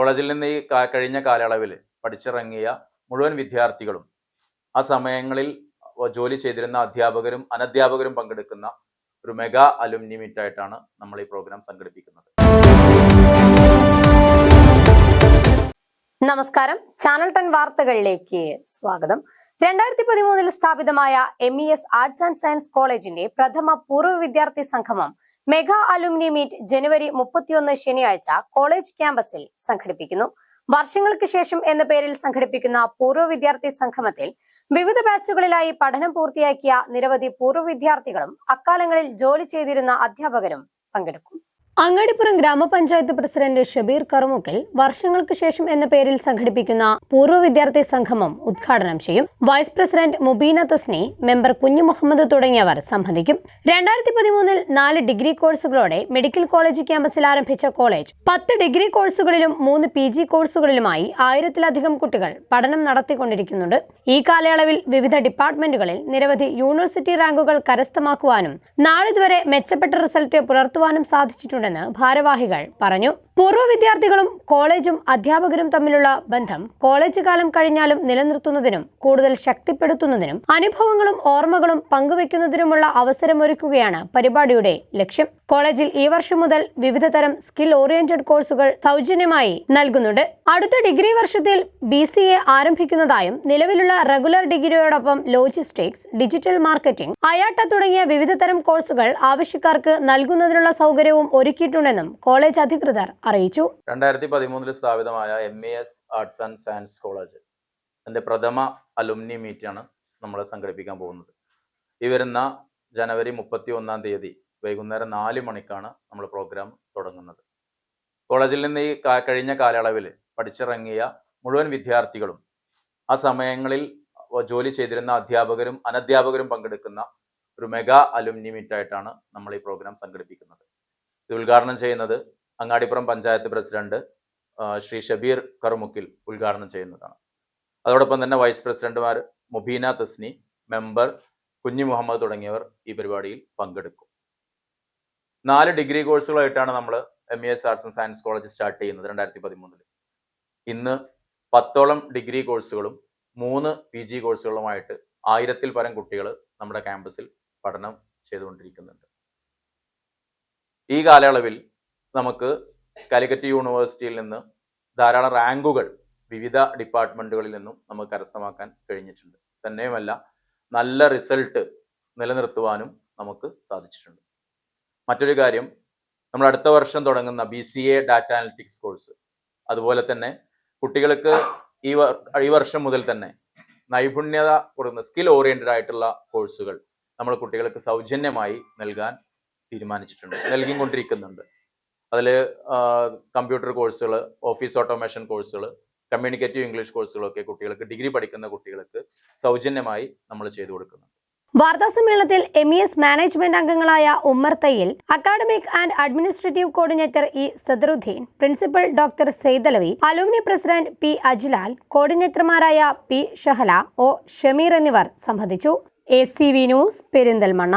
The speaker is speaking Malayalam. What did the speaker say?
കോളേജിൽ നിന്ന് ഈ കഴിഞ്ഞ കാലയളവിൽ പഠിച്ചിറങ്ങിയ മുഴുവൻ വിദ്യാർത്ഥികളും ആ സമയങ്ങളിൽ ജോലി ചെയ്തിരുന്ന അധ്യാപകരും അനധ്യാപകരും പങ്കെടുക്കുന്ന ഒരു മെഗാ അലുമിനി മീറ്റ് ആയിട്ടാണ് നമ്മൾ ഈ പ്രോഗ്രാം സംഘടിപ്പിക്കുന്നത്. നമസ്കാരം. ചാനൽ ടെൻ വാർത്തകളിലേക്ക് സ്വാഗതം. രണ്ടായിരത്തി പതിമൂന്നിൽ സ്ഥാപിതമായ M E S arts and science കോളേജിന്റെ പ്രഥമ പൂർവ വിദ്യാർത്ഥി സംഗമം മെഗാ അലുമിനി മീറ്റ് ജനുവരി മുപ്പത്തിയൊന്ന് ശനിയാഴ്ച കോളേജ് ക്യാമ്പസിൽ സംഘടിപ്പിക്കുന്നു. വർഷങ്ങൾക്ക് ശേഷം എന്ന പേരിൽ സംഘടിപ്പിക്കുന്ന പൂർവ വിദ്യാർത്ഥി സംഗമത്തിൽ വിവിധ ബാച്ചുകളിലായി പഠനം പൂർത്തിയാക്കിയ നിരവധി പൂർവ വിദ്യാർത്ഥികളും അക്കാലങ്ങളിൽ ജോലി ചെയ്തിരുന്ന അധ്യാപകരും പങ്കെടുക്കും. അങ്ങാടിപ്പുറം ഗ്രാമപഞ്ചായത്ത് പ്രസിഡന്റ് ഷബീർ കറുമുക്കൽ വർഷങ്ങൾക്ക് ശേഷം എന്ന പേരിൽ സംഘടിപ്പിക്കുന്ന പൂർവ വിദ്യാർത്ഥി സംഗമം ഉദ്ഘാടനം ചെയ്യും. Vice president Mubeena Thasni member Kunju Muhammad തുടങ്ങിയവർ സംബന്ധിക്കും. രണ്ടായിരത്തി പതിമൂന്നിൽ നാല് ഡിഗ്രി കോഴ്സുകളോടെ മെഡിക്കൽ കോളേജ് ക്യാമ്പസിൽ ആരംഭിച്ച കോളേജ് പത്ത് ഡിഗ്രി കോഴ്സുകളിലും മൂന്ന് പി ജി കോഴ്സുകളിലുമായി ആയിരത്തിലധികം കുട്ടികൾ പഠനം നടത്തിക്കൊണ്ടിരിക്കുന്നുണ്ട്. ഈ കാലയളവിൽ വിവിധ ഡിപ്പാർട്ട്മെന്റുകളിൽ നിരവധി യൂണിവേഴ്സിറ്റി റാങ്കുകൾ കരസ്ഥമാക്കുവാനും നാളിതുവരെ മെച്ചപ്പെട്ട റിസൾട്ട് പുലർത്തുവാനും സാധിച്ചിട്ടുണ്ടെന്ന് ഭാരവാഹികൾ പറഞ്ഞു പൂർവ വിദ്യാർത്ഥികളും കോളേജും അധ്യാപകരും തമ്മിലുള്ള ബന്ധം കോളേജ് കാലം കഴിഞ്ഞാലും നിലനിർത്തുന്നതിനും കൂടുതൽ ശക്തിപ്പെടുത്തുന്നതിനും അനുഭവങ്ങളും ഓർമ്മകളും പങ്കുവെക്കുന്നതിനുമുള്ള അവസരമൊരുക്കുകയാണ് പരിപാടിയുടെ ലക്ഷ്യം. കോളേജിൽ ഈ വർഷം മുതൽ വിവിധ തരം സ്കിൽ ഓറിയന്റഡ് കോഴ്സുകൾ സൗജന്യമായി നൽകുന്നുണ്ട്. അടുത്ത ഡിഗ്രി വർഷത്തിൽ ബി സി എ ആരംഭിക്കുന്നതായും നിലവിലുള്ള റെഗുലർ ഡിഗ്രിയോടൊപ്പം ലോജിസ്റ്റിക്സ് ഡിജിറ്റൽ മാർക്കറ്റിംഗ് അയാട്ട തുടങ്ങിയ വിവിധ തരം കോഴ്സുകൾ ആവശ്യക്കാർക്ക് നൽകുന്നതിനുള്ള സൗകര്യവും ഒരുക്കിയിട്ടുണ്ടെന്നും കോളേജ് അധികൃതർ അറിയിച്ചു. രണ്ടായിരത്തി പതിമൂന്നിൽ സ്ഥാപിതമായ M A S arts and science college എന്റെ പ്രഥമ അലുമിനി മീറ്റാണ് നമ്മൾ സംഘടിപ്പിക്കാൻ പോകുന്നത്. ഈ വരുന്ന ജനുവരി മുപ്പത്തി ഒന്നാം തീയതി വൈകുന്നേരം നാല് മണിക്കാണ് നമ്മൾ പ്രോഗ്രാം തുടങ്ങുന്നത്. കോളേജിൽ നിന്ന് ഈ കഴിഞ്ഞ കാലയളവിൽ പഠിച്ചിറങ്ങിയ മുഴുവൻ വിദ്യാർത്ഥികളും ആ സമയങ്ങളിൽ ജോലി ചെയ്തിരുന്ന അധ്യാപകരും അനധ്യാപകരും പങ്കെടുക്കുന്ന ഒരു മെഗാ അലുമിനി മീറ്റ് ആയിട്ടാണ് നമ്മൾ ഈ പ്രോഗ്രാം സംഘടിപ്പിക്കുന്നത്. ഇത് ഉദ്ഘാടനം ചെയ്യുന്നത് അങ്ങാടിപ്പുറം പഞ്ചായത്ത് പ്രസിഡന്റ് ശ്രീ ഷബീർ കറുമുക്കിൽ ഉദ്ഘാടനം ചെയ്യുന്നതാണ്. അതോടൊപ്പം തന്നെ വൈസ് പ്രസിഡന്റുമാർ മുബീന തസ്നി മെമ്പർ കുഞ്ഞു മുഹമ്മദ് തുടങ്ങിയവർ ഈ പരിപാടിയിൽ പങ്കെടുക്കും. നാല് ഡിഗ്രി കോഴ്സുകളായിട്ടാണ് നമ്മൾ M S arts and science college start ചെയ്യുന്നത് രണ്ടായിരത്തി പതിമൂന്നിൽ ഇന്ന് പത്തോളം ഡിഗ്രി കോഴ്സുകളും മൂന്ന് പി ജി കോഴ്സുകളുമായിട്ട് ആയിരത്തിൽ പരം കുട്ടികൾ നമ്മുടെ ക്യാമ്പസിൽ പഠനം ചെയ്തുകൊണ്ടിരിക്കുന്നുണ്ട്. ഈ കാലയളവിൽ നമുക്ക് കാലിക്കറ്റ് യൂണിവേഴ്സിറ്റിയിൽ നിന്ന് ധാരാളം റാങ്കുകൾ വിവിധ ഡിപ്പാർട്ട്മെന്റുകളിൽ നിന്നും നമുക്ക് കരസ്ഥമാക്കാൻ കഴിഞ്ഞിട്ടുണ്ട്. തന്നെയുമല്ല നല്ല റിസൾട്ട് നിലനിർത്തുവാനും നമുക്ക് സാധിച്ചിട്ടുണ്ട്. മറ്റൊരു കാര്യം നമ്മൾ അടുത്ത വർഷം തുടങ്ങുന്ന B C A data analytics course. അതുപോലെ തന്നെ കുട്ടികൾക്ക് ഈ ഈ വർഷം മുതൽ തന്നെ നൈപുണ്യത കൊടുക്കുന്ന സ്കിൽ ഓറിയന്റഡ് ആയിട്ടുള്ള കോഴ്സുകൾ നമ്മൾ കുട്ടികൾക്ക് സൗജന്യമായി നൽകാൻ തീരുമാനിച്ചിട്ടുണ്ട് നൽകിക്കൊണ്ടിരിക്കുന്നുണ്ട്. അതിൽ കമ്പ്യൂട്ടർ കോഴ്സുകൾ ഓഫീസ് ഓട്ടോമേഷൻ കോഴ്സുകൾ കമ്മ്യൂണിക്കേറ്റീവ് ഇംഗ്ലീഷ് കോഴ്സുകളൊക്കെ കുട്ടികൾക്ക് ഡിഗ്രി പഠിക്കുന്ന കുട്ടികൾക്ക് സൗജന്യമായി നമ്മൾ ചെയ്തു കൊടുക്കുന്നുണ്ട്. വാർത്താ സമ്മേളനത്തിൽ എം ഇ എസ് മാനേജ്മെന്റ് അംഗങ്ങളായ Ummer Thayyil academic and administrative coordinator E Sadaruddeen principal doctor Saidalavi alumni president P Ajlal കോർഡിനേറ്റർമാരായ P Shahala O Shameer എന്നിവർ സംബന്ധിച്ചു. A C V news Perinthalmanna.